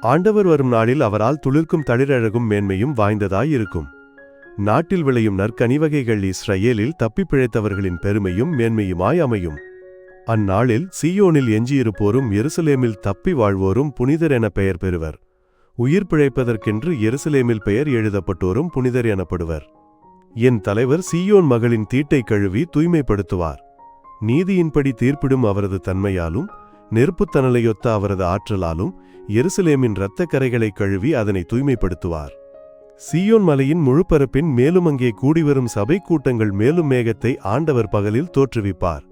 ஆண்டவர் வரும் நாளில் அவரால் துளிர்க்கும் தளிரழகும் மேன்மையும் வாய்ந்ததாயிருக்கும். நாட்டில் விளையும் நற்கனிவகைகள் இஸ்ரையேலில் தப்பிப் பிழைத்தவர்களின் பெருமையும் மேன்மையுமாய் அமையும். அந்நாளில் சியோனில் எஞ்சியிருப்போரும் எருசலேமில் தப்பி வாழ்வோரும் புனிதர் என பெயர் பெறுவர். உயிர் பிழைப்பதற்கென்று எருசலேமில் பெயர் எழுதப்பட்டோரும் புனிதர் எனப்படுவர். என் தலைவர் சீயோன் மகளின் தீட்டை கழுவி தூய்மைப்படுத்துவார். நீதியின்படி தீர்ப்பிடும் அவரது தன்மையாலும் நெருப்புத்தனலையொத்த அவரது ஆற்றலாலும் எருசலேமின் இரத்தக் கரைகளை கழுவி அதனை தூய்மைப்படுத்துவார். சீயோன் மலையின் முழுப்பரப்பின் மேலும் அங்கே கூடிவரும் சபை கூட்டங்கள் மேலும் மேகத்தை ஆண்டவர் பகலில் தோற்றுவிப்பார்.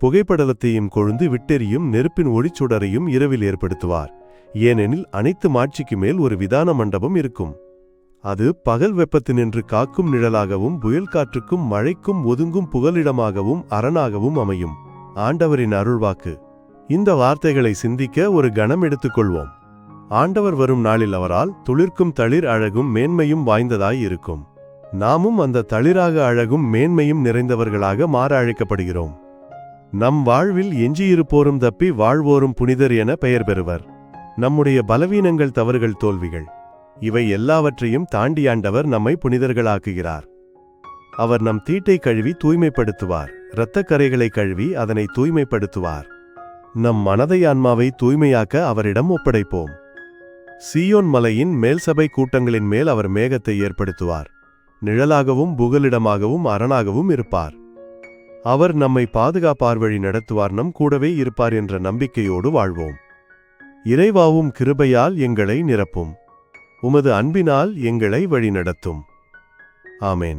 புகைப்படலத்தையும் கொழுந்து விட்டெறியும் நெருப்பின் ஒளிச்சுடரையும் இரவில் ஏற்படுத்துவார். ஏனெனில் அனைத்து மாட்சிக்கு மேல் ஒரு விதான மண்டபம் இருக்கும். அது பகல் வெப்பத்தினின்று காக்கும் நிழலாகவும் புயல் காற்றுக்கும் மழைக்கும் ஒதுங்கும் புகலிடமாகவும் அரணாகவும் அமையும். ஆண்டவரின் அருள்வாக்கு. இந்த வார்த்தைகளை சிந்திக்க ஒரு கணம் எடுத்துக்கொள்வோம். ஆண்டவர் வரும் நாளில் அவரால் துளிர்க்கும் தளிர் அழகும் மேன்மையும் வாய்ந்ததாய் இருக்கும். நாமும் அந்த தளிராக அழகும் மேன்மையும் நிறைந்தவர்களாக மாற அழைக்கப்படுகிறோம் நம் வாழ்வில் எஞ்சியிருப்போரும் தப்பி வாழ்வோரும் புனிதர் என பெயர் பெறுவர். நம்முடைய பலவீனங்கள் தவறுகள் தோல்விகள். இவை எல்லாவற்றையும் தாண்டி ஆண்டவர் நம்மை புனிதர்களாக்குகிறார். அவர் நம் தீட்டை கழுவி தூய்மைப்படுத்துவார். இரத்தக்கரைகளை கழுவி அதனை தூய்மைப்படுத்துவார். நம் மனதை ஆன்மாவை தூய்மையாக்க அவரிடம் ஒப்படைப்போம். சீயோன் மலையின் மேல் சபை கூட்டங்களின் மேல் அவர் மேகத்தை ஏற்படுத்துவார். நிழலாகவும் புகலிடமாகவும் அரணாகவும் இருப்பார். அவர் நம்மை பாதுகாப்பார் வழி நடத்துவார் நம் கூடவே இருப்பார் என்ற நம்பிக்கையோடு வாழ்வோம். இறைவாவும் கிருபையால் எங்களை நிரப்பும். உமது அன்பினால் எங்களை வழிநடத்தும். ஆமேன்.